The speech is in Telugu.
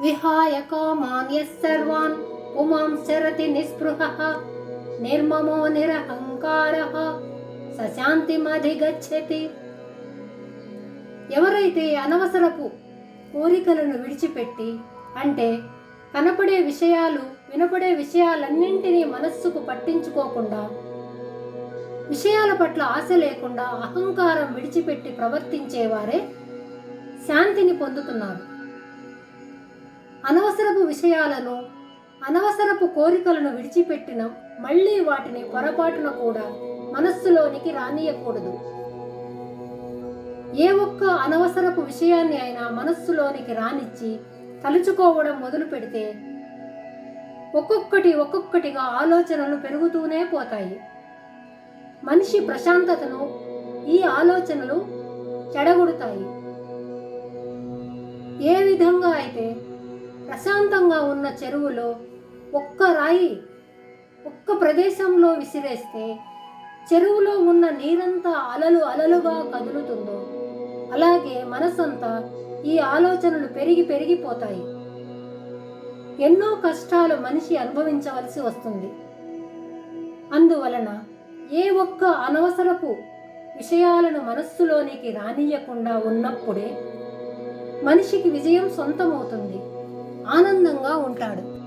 విహాయ కామాన్ సర్వాన్ ఉమాం శరతి నిస్పృహ నిర్మమో నిరహంకార సశాంతిమధిగచ్చతి ఎవరైతే అనవసరపు కోరికలను విడిచిపెట్టి అంటే కనపడే విషయాలు వినపడే విషయాలన్నింటినీ మనస్సుకు పట్టించుకోకుండా విషయాల పట్ల ఆశ లేకుండా అహంకారం విడిచిపెట్టి ప్రవర్తించేవారే శాంతిని పొందుతున్నారు. అనవసరపు విషయాలను అనవసరపు కోరికలను విడిచిపెట్టిన మళ్ళీ వాటిని పొరపాటున కూడా మనస్సులోనికి రానియకూడదు. ఏ ఒక్క అనవసరపు విషయాన్ని అయినా మనస్సులోనికి రానిచ్చి తలుచుకోవడం మొదలు పెడితే ఒక్కొక్కటి ఒక్కొక్కటిగా ఆలోచనలు పెరుగుతూనే పోతాయి. మనిషి ప్రశాంతతను ఈ ఆలోచనలు చెడగొడతాయి. ఏ విధంగా అయితే ప్రశాంతంగా ఉన్న చెరువులో ఒక్క రాయి ఒక్క ప్రదేశంలో విసిరేస్తే చెరువులో ఉన్న నీరంతా అలలు అలలుగా కదులుతుందో. అలాగే మనసంతా ఈ ఆలోచనలు పెరిగి పెరిగిపోతాయి. ఎన్నో కష్టాలు మనిషి అనుభవించవలసి వస్తుంది. అందువలన ఏ ఒక్క అనవసరపు విషయాలను మనస్సులోనికి రానియకుండా ఉన్నప్పుడే మనిషికి విజయం సొంతమవుతుంది. ఆనందంగా ఉంటాడు.